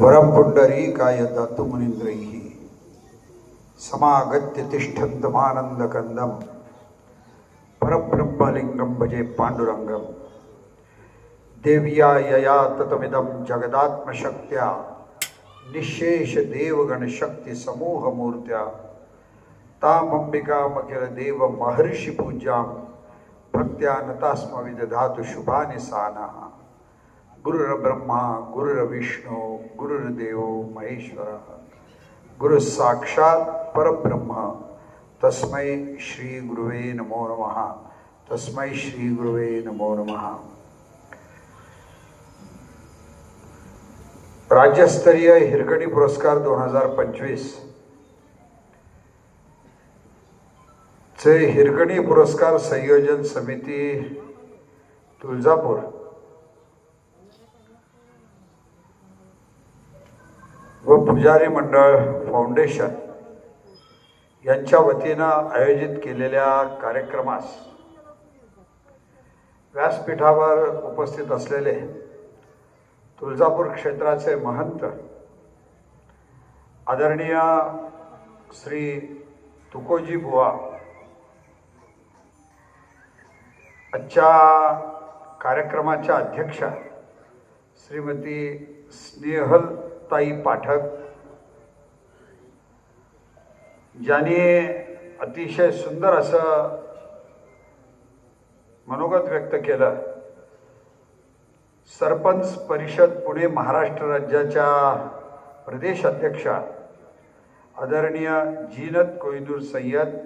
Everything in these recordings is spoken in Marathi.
वरं पुण्डरीकाय दत्तमुनीन्द्रैः समागत्य तिष्ठन्तमानन्दकन्दं परब्रह्मलिङ्गं भजे पाण्डुरङ्गं देव्या यया ततमिदं जगदात्मशक्त्या। निःशेषदेवगणशक्तिसमूहमूर्त्या। तामम्बिकामखिलदेव महर्षिपूज्यां भक्त्या नतास्मविदधातु शुभानि सानः गुरुर्ब्रह्मा गुरुर्विष्णू गुरुर्देव महेश्वर। गुरु साक्षात परब्रह्म। तस्मै श्री गुरुवे नमो नमः। तस्मै श्री गुरुवे नमो नमः। राज्यस्तरीय हिरकणी पुरस्कार दोन हजार पंचवीस। चे हिरकणी पुरस्कार संयोजन समिती तुळजापूर। पुजारी मंडळ फाउंडेशन यांच्या वतीनं आयोजित केलेल्या कार्यक्रमास व्यासपीठावर उपस्थित असलेले तुळजापूर क्षेत्राचे महंत आदरणीय श्री तुकोजी बुवा आजच्या कार्यक्रमाच्या अध्यक्षा श्रीमती स्नेहलताई पाठक ज्याने अतिशय सुंदर असं मनोगत व्यक्त केलं. सरपंच परिषद पुणे महाराष्ट्र राज्याच्या प्रदेश अध्यक्षा आदरणीय जीनत कोहिनूर सय्यद.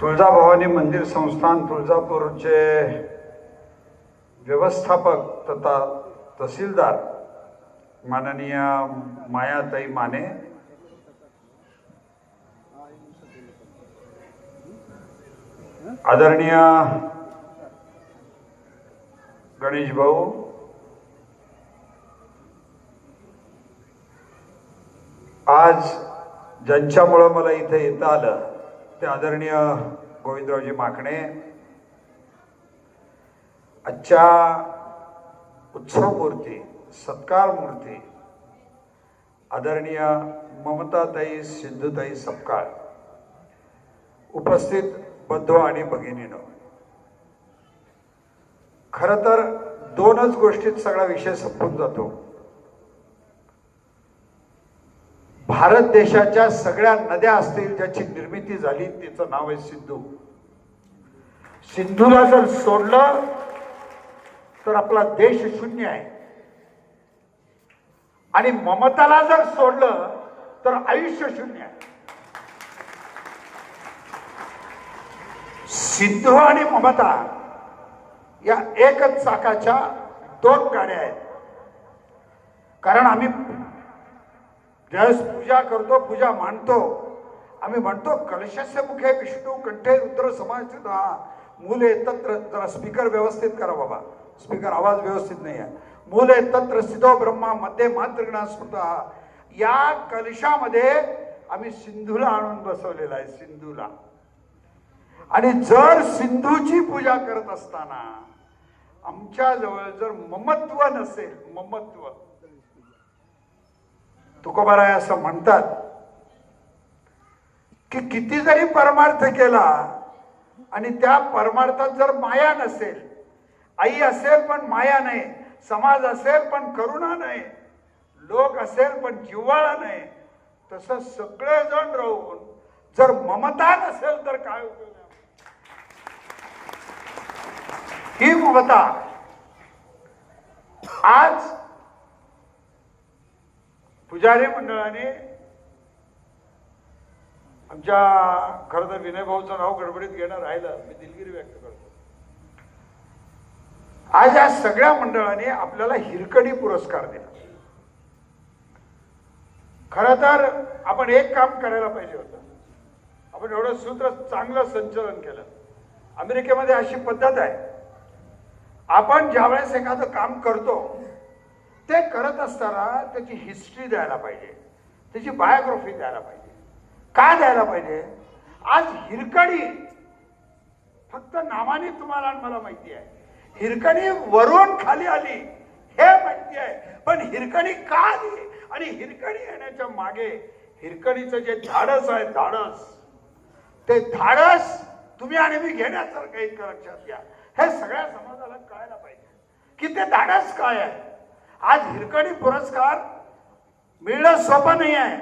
तुळजाभवानी मंदिर संस्थान तुळजापूरचे व्यवस्थापक तथा तहसीलदार माननीय मायाताई माने आदरणीय गणेश भाऊ आज ज्यांच्यामुळं मला इथे येता आलं ते आदरणीय गोविंदरावजी माकणे. आजच्या उत्सवमूर्ती सत्कार मूर्ती आदरणीय ममताताई सिद्धूताई सपकाळ उपस्थित बद्धो आणि भगिनीनो. खर तर दोनच गोष्टीत सगळा विषय संपून जातो. भारत देशाच्या सगळ्या नद्या असतील ज्याची निर्मिती झाली तिचं नाव आहे सिंधू. सिंधूला जर सोडलं तर आपला देश शून्य आहे. आणि ममताला जर सोडलं तर आयुष्य शून्य आहे. सिद्धू आणि ममता या एकच चाकाच्या दोन गाड्या आहेत. कारण आम्ही ज्यावेळेस पूजा करतो पूजा मांडतो आम्ही म्हणतो कलशस्य मुखे विष्णू कंठे रुद्र समाज मुले तत्र जरा स्पीकर व्यवस्थित करा बाबा. स्पीकर आवाज व्यवस्थित नाही आहे. मुले तत्र सिद्धो ब्रह्मा मध्ये मातृगणा स्मृता या कलशामध्ये आम्ही सिंधूला आणून बसवलेला आहे सिंधूला आणि जर सिंधूची पूजा करत असताना आमच्या जवळ जर ममत्व नसेल ममत्व तुकोबाराय असं म्हणतात की किती जरी परमार्थ केला आणि त्या परमार्थात जर माया नसेल आई असेल पण माया नाही समाज असेल पण करुणा नाही लोक असेल पण जिव्हाळा नाही तसं सगळेजण राहून जर ममता नसेल तर काय उपयोग ही ममता आज पुजारी मंडळाने आमच्या खरं तर विनयभाऊचं नाव गडबडीत घेणं राहिलं. मी दिलगिरी व्यक्त करतो. आज या सगळ्या मंडळाने आपल्याला हिरकणी पुरस्कार दिला. खर तर आपण एक काम करायला पाहिजे होतं. आपण एवढं सूत्र चांगलं संचलन केलं. अमेरिकेमध्ये अशी पद्धत आहे. आपण ज्यावेळेस एखादं काम करतो ते करत असताना त्याची हिस्ट्री द्यायला पाहिजे. त्याची बायोग्राफी द्यायला पाहिजे. काय द्यायला पाहिजे? आज हिरकणी फक्त नावाने तुम्हाला आणि मला माहिती आहे. हिरकणी वरून खाली आली. हे माहिती आहे. पण हिरकणी का आली? आणि हिरकणी येण्याच्या मागे हिरकणीचं जे धाडस आहे धाडस ते धाडस तुम्ही आणि मी घेण्यासारखं इतकं लक्षात घ्या. हे सगळ्या समाजाला कळायला पाहिजे. की ते धाडस काय आहे? आज हिरकणी पुरस्कार मिळणं सोपं नाही आहे.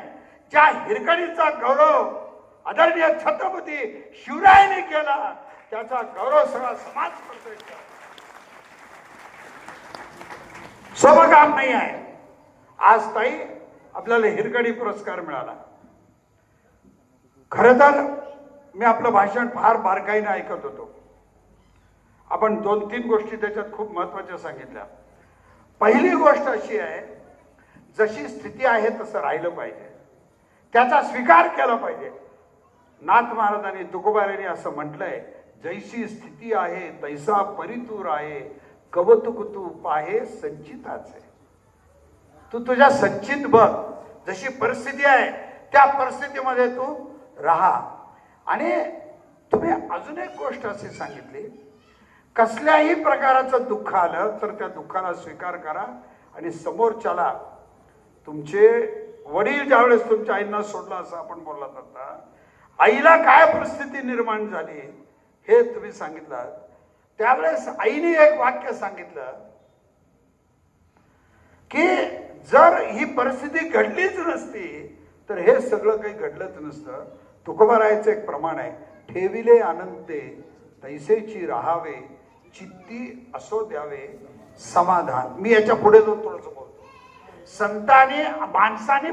ज्या हिरकणीचा गौरव आदरणीय छत्रपती शिवरायाने केला त्याचा गौरव सगळा समाज करतोय सोपं काम नाही आहे. आज ताई आपल्याला हिरकडी पुरस्कार मिळाला. खर तर मी आपलं भाषण फार बारकाईने ऐकत होतो. आपण दोन तीन गोष्टी त्याच्यात खूप महत्त्वाच्या सांगितल्या. पहिली गोष्ट अशी आहे जशी स्थिती आहे तसं राहिलं पाहिजे. त्याचा स्वीकार केला पाहिजे. नाथ महाराजांनी तुकोबारांनी असं म्हटलंय जैसी स्थिती आहे तैसा परितूर आहे कवतुक तू पाहे संचिताचे. तू तुझ्या संचित बघ जशी परिस्थिती आहे त्या परिस्थितीमध्ये तू राहा. आणि तुम्ही अजून एक गोष्ट अशी सांगितली कसल्याही प्रकाराचं दुःख आलं तर त्या दुःखाला स्वीकार करा आणि समोरच्याला तुमचे वडील ज्यावेळेस तुमच्या आईंना सोडलं असं आपण बोललात आता आईला काय परिस्थिती निर्माण झाली हे तुम्ही सांगितलं. त्यावेळेस आईने एक वाक्य सांगितलं की जर ही परिस्थिती घडलीच नसती तर हे सगळं काही घडलंच नसतं. तुकोबारायचं एक प्रमाण आहे. ठेविले आनंदे तैसेची राहावे चित्ती असो द्यावे समाधान. मी याच्यापुढे जाऊन थोडंसं बोलतो. संताने माणसाने